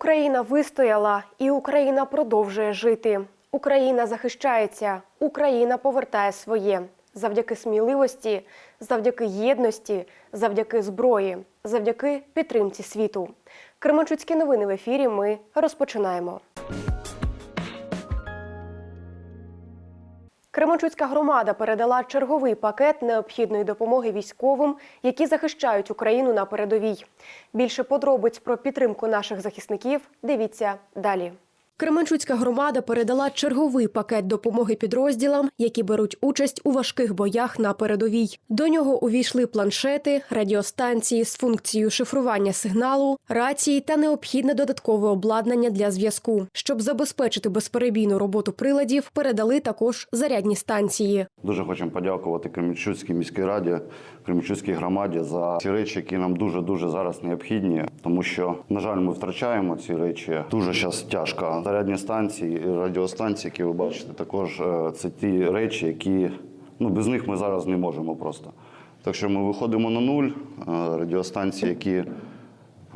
Україна вистояла і Україна продовжує жити. Україна захищається, Україна повертає своє завдяки сміливості, завдяки єдності, завдяки зброї, завдяки підтримці світу. Кременчуцькі новини в ефірі. Ми розпочинаємо. Кременчуцька громада передала черговий пакет необхідної допомоги військовим, які захищають Україну на передовій. Більше подробиць про підтримку наших захисників дивіться далі. Кременчуцька громада передала черговий пакет допомоги підрозділам, які беруть участь у важких боях на передовій. До нього увійшли планшети, радіостанції з функцією шифрування сигналу, рації та необхідне додаткове обладнання для зв'язку. Щоб забезпечити безперебійну роботу приладів, передали також зарядні станції. Дуже хочемо подякувати Кременчуцькій міській раді, Кременчуцькій громаді за ці речі, які нам дуже дуже зараз необхідні, тому що на жаль, ми втрачаємо ці речі. Дуже зараз тяжко. Зарядні станції, і радіостанції, які ви бачите, також е, це ті речі, які ну без них ми зараз не можемо просто. Так що ми виходимо на нуль. е, Радіостанції, які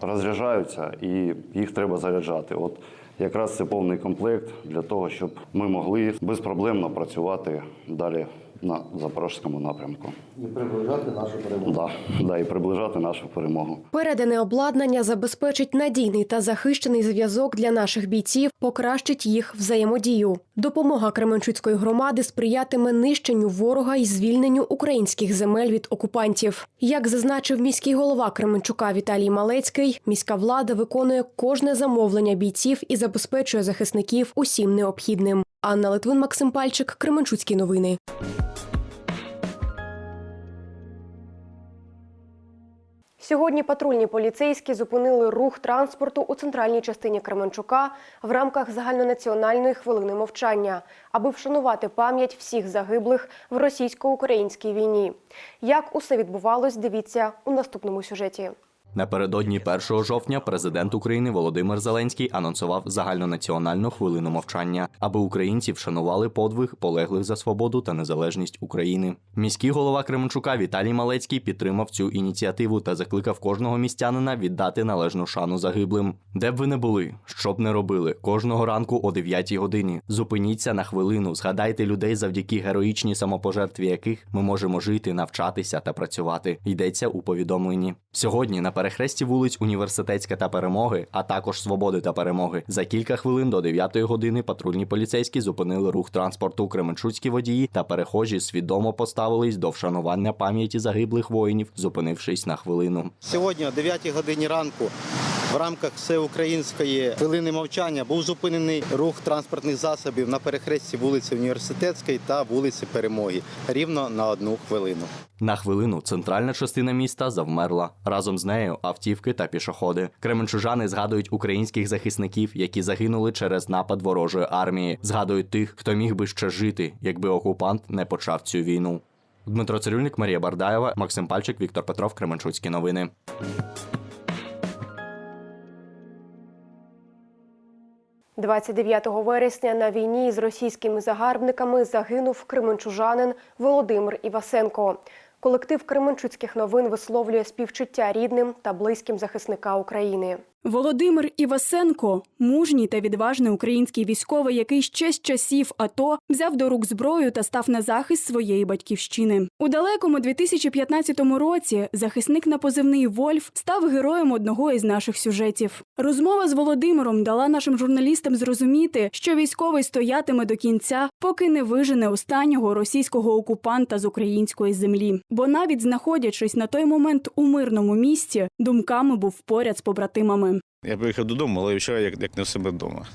розряджаються, і їх треба заряджати. От якраз це повний комплект для того, щоб ми могли безпроблемно працювати далі на запорізькому напрямку. і приближати нашу перемогу. Да, да, і приближати нашу перемогу. Передане обладнання забезпечить надійний та захищений зв'язок для наших бійців, покращить їх взаємодію. Допомога Кременчуцької громади сприятиме нищенню ворога і звільненню українських земель від окупантів. Як зазначив міський голова Кременчука Віталій Малецький, міська влада виконує кожне замовлення бійців і забезпечує захисників усім необхідним. Анна Литвин, Максим Пальчик, Кременчуцькі новини. Сьогодні патрульні поліцейські зупинили рух транспорту у центральній частині Кременчука в рамках загальнонаціональної хвилини мовчання, аби вшанувати пам'ять всіх загиблих в російсько-українській війні. Як усе відбувалось, дивіться у наступному сюжеті. Напередодні 1 жовтня президент України Володимир Зеленський анонсував загальнонаціональну хвилину мовчання, аби українці вшанували подвиг полеглих за свободу та незалежність України. Міський голова Кременчука Віталій Малецький підтримав цю ініціативу та закликав кожного містянина віддати належну шану загиблим. Де б ви не були, що б не робили, кожного ранку о 9 годині. Зупиніться на хвилину, згадайте людей, завдяки героїчній самопожертві яких ми можемо жити, навчатися та працювати. Йдеться у повідомленні. Сьогодні на перехресті вулиць Університетська та Перемоги, а також Свободи та Перемоги. За кілька хвилин до 9 години патрульні поліцейські зупинили рух транспорту. Кременчуцькі водії та перехожі свідомо поставились до вшанування пам'яті загиблих воїнів, зупинившись на хвилину. Сьогодні о 9 годині ранку в рамках всеукраїнської хвилини мовчання був зупинений рух транспортних засобів на перехресті вулиці Університетської та вулиці Перемоги рівно на одну хвилину. На хвилину центральна частина міста завмерла. Разом з нею автівки та пішоходи. Кременчужани згадують українських захисників, які загинули через напад ворожої армії. Згадують тих, хто міг би ще жити, якби окупант не почав цю війну. Дмитро Цирюльник, Марія Бардаєва, Максим Пальчик, Віктор Петров, Кременчуцькі новини. – 29 вересня на війні з російськими загарбниками загинув кременчужанин Володимир Івасенко. Колектив Кременчуцьких новин висловлює співчуття рідним та близьким захисника України. Володимир Івасенко мужній та відважний український військовий, який ще з часів АТО взяв до рук зброю та став на захист своєї батьківщини. У далекому 2015 році захисник на позивний Вольф став героєм одного із наших сюжетів. Розмова з Володимиром дала нашим журналістам зрозуміти, що військовий стоятиме до кінця, поки не вижене останнього російського окупанта з української землі. Бо навіть знаходячись на той момент у мирному місті, думками був поряд з побратимами. Я приїхав додому, але вчора як, як не в себе вдома.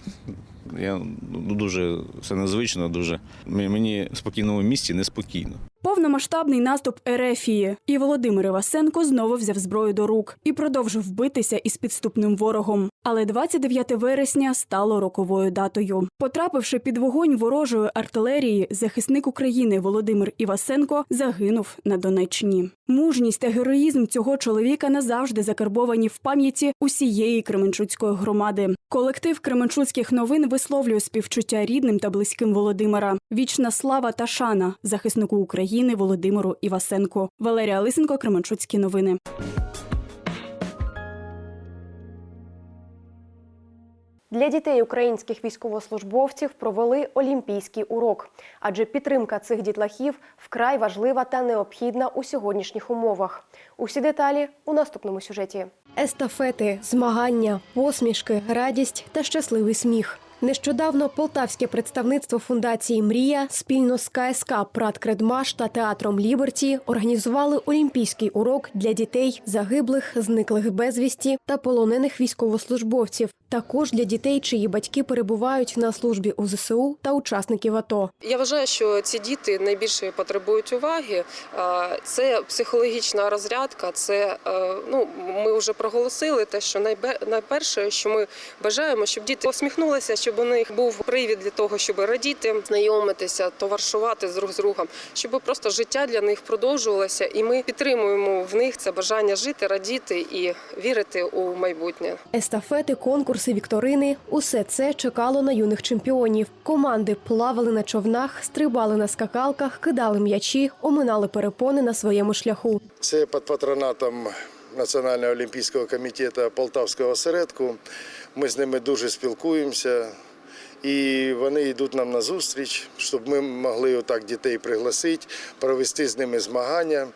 Я ну, дуже все незвично, дуже Мені- спокійному місці неспокійно. Повномасштабний наступ Ерефії, і Володимир Івасенко знову взяв зброю до рук і продовжив битися із підступним ворогом. Але 29 вересня стало роковою датою. Потрапивши під вогонь ворожої артилерії, захисник України Володимир Івасенко загинув на Донеччині. Мужність та героїзм цього чоловіка назавжди закарбовані в пам'яті усієї Кременчуцької громади. Колектив Кременчуцьких новин висловлює співчуття рідним та близьким Володимира. Вічна слава та шана захиснику України Володимиру Івасенко. Валерія Лисенко, Кременчуцькі новини. Для дітей українських військовослужбовців провели олімпійський урок, адже підтримка цих дітлахів вкрай важлива та необхідна у сьогоднішніх умовах. Усі деталі у наступному сюжеті. Естафети, змагання, посмішки, радість та щасливий сміх. Нещодавно полтавське представництво фундації Мрія спільно з КСК «Праткредмаш» та театром Ліберті організували олімпійський урок для дітей загиблих, зниклих безвісті та полонених військовослужбовців. Також для дітей, чиї батьки перебувають на службі у ЗСУ та учасників АТО. Я вважаю, що ці діти найбільше потребують уваги. Це психологічна розрядка. Це е, ну ми вже проголосили те, що найперше, що ми бажаємо, щоб діти посміхнулися, щоб у них був привід для того, щоб радіти, знайомитися, товаришувати з друг з другом, щоб просто життя для них продовжувалося, і ми підтримуємо в них це бажання жити, радіти і вірити у майбутнє. Естафети, конкурси, вікторини усе це чекало на юних чемпіонів. Команди плавали на човнах, стрибали на скакалках, кидали м'ячі, оминали перепони на своєму шляху. Це під патронатом Національного олімпійського комітету Полтавського осередку. Ми з ними дуже спілкуємося. І вони йдуть нам на зустріч, щоб ми могли отак дітей пригласити, провести з ними змагання.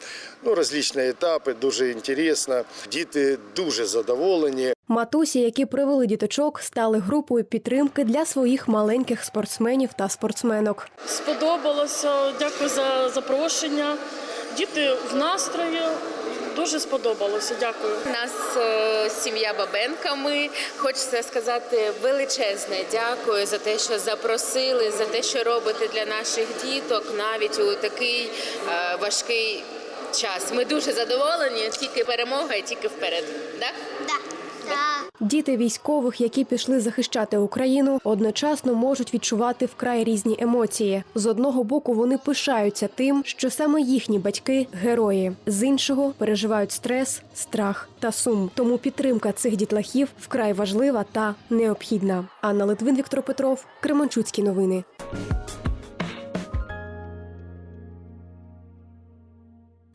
Ну, розлічні етапи, дуже інтересно. Діти дуже задоволені. Матусі, які привели діточок, стали групою підтримки для своїх маленьких спортсменів та спортсменок. Сподобалося. Дякую за запрошення. Діти в настрої. Дуже сподобалося. Дякую. У нас е, сім'я Бабенка. Ми хочеться сказати величезне дякую за те, що запросили, за те, що робите для наших діток, навіть у такий е, важкий час. Ми дуже задоволені. Тільки перемога і тільки вперед. Да? Діти військових, які пішли захищати Україну, одночасно можуть відчувати вкрай різні емоції. З одного боку вони пишаються тим, що саме їхні батьки герої, з іншого переживають стрес, страх та сум. Тому підтримка цих дітлахів вкрай важлива та необхідна. Анна Литвин, Віктор Петров, Кременчуцькі новини.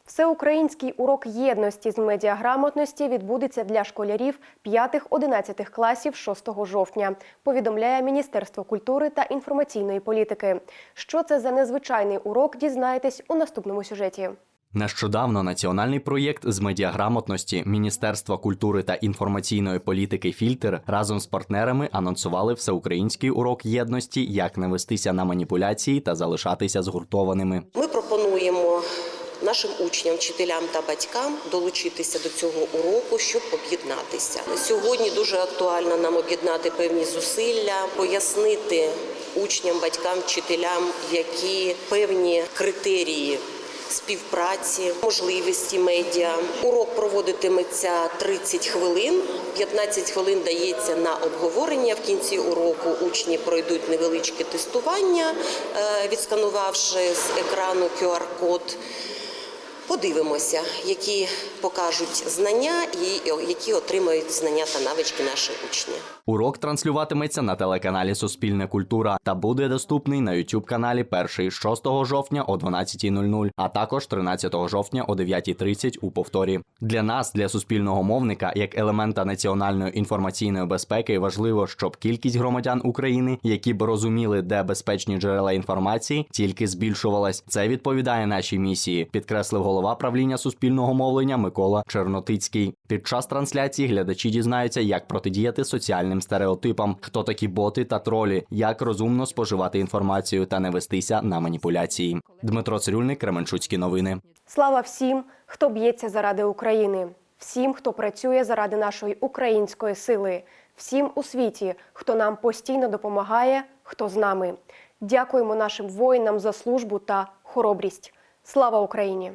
Всеукраїнський урок єдності з медіаграмотності відбудеться для школярів 5-11 класів 6 жовтня, повідомляє Міністерство культури та інформаційної політики. Що це за незвичайний урок, дізнаєтесь у наступному сюжеті. Нещодавно національний проєкт з медіаграмотності Міністерства культури та інформаційної політики Фільтр разом з партнерами анонсували всеукраїнський урок єдності, як не вестися на маніпуляції та залишатися згуртованими. Ми пропонуємо нашим учням, вчителям та батькам долучитися до цього уроку, щоб об'єднатися. Сьогодні дуже актуально нам об'єднати певні зусилля, пояснити учням, батькам, вчителям, які певні критерії. Співпраці, можливості медіа. Урок проводитиметься 30 хвилин. 15 хвилин дається на обговорення. В кінці уроку учні пройдуть невеличке тестування, е, відсканувавши з екрану QR-код. Подивимося, які покажуть знання і які отримають знання та навички наші учні. Урок транслюватиметься на телеканалі Суспільне культура та буде доступний на youtube каналі перший 6 жовтня о 12.00, а також 13 жовтня о 9.30 у повторі. Для нас, для суспільного мовника, як елемента національної інформаційної безпеки, важливо, щоб кількість громадян України, які б розуміли, де безпечні джерела інформації, тільки збільшувалась. Це відповідає нашій місії, підкреслив голова правління суспільного мовлення Микола Чернотицький. Під час трансляції глядачі дізнаються, як протидіяти соціальним стереотипам, хто такі боти та тролі, як розумно споживати інформацію та не вестися на маніпуляції. Дмитро Цирюльник, Кременчуцькі новини. Слава всім, хто б'ється заради України, всім, хто працює заради нашої української сили, всім у світі, хто нам постійно допомагає, хто з нами. Дякуємо нашим воїнам за службу та хоробрість. Слава Україні!